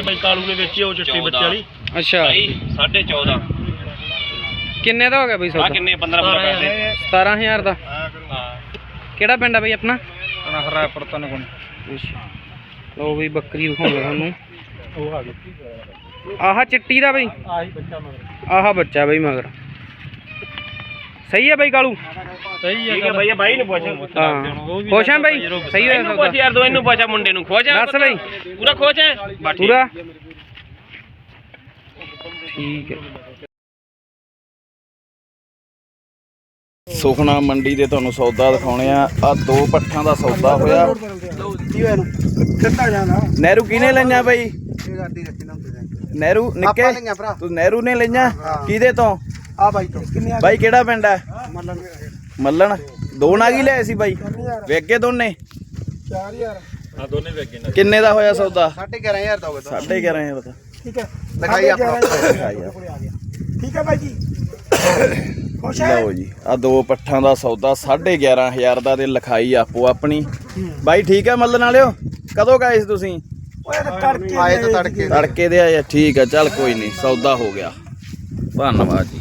ਇਹ ਬਾਈ ਕਾਲੂ ਨੇ ਵੇਚੀ ਉਹ ਚਿੱਟੀ ਬੱਚੇ ਵਾਲੀ। ਅੱਛਾ। ਭਾਈ 14.5 ਕਿੰਨੇ ਦਾ ਹੋ ਗਿਆ ਬਈ ਆ ਸੌਦਾ? ਕਿੰਨੇ? 15 15 ਪੈਸੇ। 17000 ਦਾ। ਹਾਂ ਕਿਹੜਾ ਪਿੰਡ ਆ ਬਈ ਆਪਣਾ? ਹਰਾ ਪਰਤਨ ਕੋਣ ਲੋ ਬਈ ਬੱਕਰੀ ਦਿਖਾਉਂਦਾ ਤੁਹਾਨੂੰ। ਉਹ ਆ ਗਈ। ਆਹ ਚਿੱਟੀ ਦਾ ਬਈ? ਆਹੀ ਬੱਚਾ ਮਗਰ। ਆਹ ਬੱਚਾ ਬਈ ਮਗਰ। ਸਹੀ ਹੈ ਬਈ ਕਾਲੂ? ਸਹੀ ਠੀਕ ਹੈ ਭਾਈ ਬਾਈ ਨੂੰ ਪੁੱਛ। ਹਾਂ। ਖੁਸ਼ ਹੈ ਬਈ? ਸਹੀ ਹੋਇਆ ਇਹਨੂੰ ਪੁੱਛ ਯਾਰ ਦੋ ਇਹਨੂੰ ਪੁੱਛਾ ਮੁੰਡੇ ਨੂੰ। ਖੋਜ ਦੱਸ ਬਈ। ਪੂਰਾ ਖੋਜ ਹੈ। ਪੂਰਾ? ਠੀਕ ਹੈ। ਸੁਖਣਾ ਮੰਡੀ ਦੇ ਤੁਹਾਨੂੰ ਸੌਦਾ ਦਿਖਾਉਣੇ ਆ। ਆ ਦੋ ਪੱਠਾਂ ਦਾ ਸੌਦਾ ਹੋਇਆ। ਨਹਿਰੂ ਕਿਹਨੇ ਲਈਆਂ ਬਈ? ਨਹਿਰੂ ਨਿੱਕੇ? ਤੂੰ ਨਹਿਰੂ ਨੇ ਲਈਆਂ? ਕਿਹਦੇ ਤੋਂ? ਆ ਬਾਈ ਤੋਂ। ਕਿੰਨੇ ਬਾਈ ਕਿਹੜਾ ਪਿੰਡ ਹੈ? ਮੱਲਣ। ਮੱਲਣ। ਦੋ ਨਾਗੀ ਲਏ ਸੀ ਬਾਈ। ਵੇਗੇ ਦੋਨੇ? 4000 ਕਿੰਨੇ ਦਾ ਹੋਇਆ ਸੌਦਾ? 11500 ਦਾ ਹੋ ਗਿਆ 11500 ਦਾ। ਠੀਕ ਹੈ। ਦਿਖਾਈ ਆਪਣਾ। ਠੀਕ ਹੈ ਬਾਈ ਜੀ। ਖੁਸ਼ ਹੈ? ਲਓ ਜੀ ਆ ਦੋ ਪੱਠਾਂ ਦਾ ਸੌਦਾ 11500 ਦਾ ਤੇ ਲਿਖਾਈ ਆਪੋ ਆਪਣੀ। ਬਾਈ ਠੀਕ ਹੈ ਮੱਲਣ ਵਾਲਿਓ? ਕਦੋਂ ਗਏ ਸੀ ਤੁਸੀਂ? ਓਏ ਤੜਕੇ ਆਏ ਤਾਂ ਤੜਕੇ ਤੜਕੇ ਦੇ ਆਏ ਠੀਕ ਆ ਚੱਲ ਕੋਈ ਨਹੀਂ ਸੌਦਾ ਹੋ ਗਿਆ। ਧੰਨਵਾਦ ਜੀ।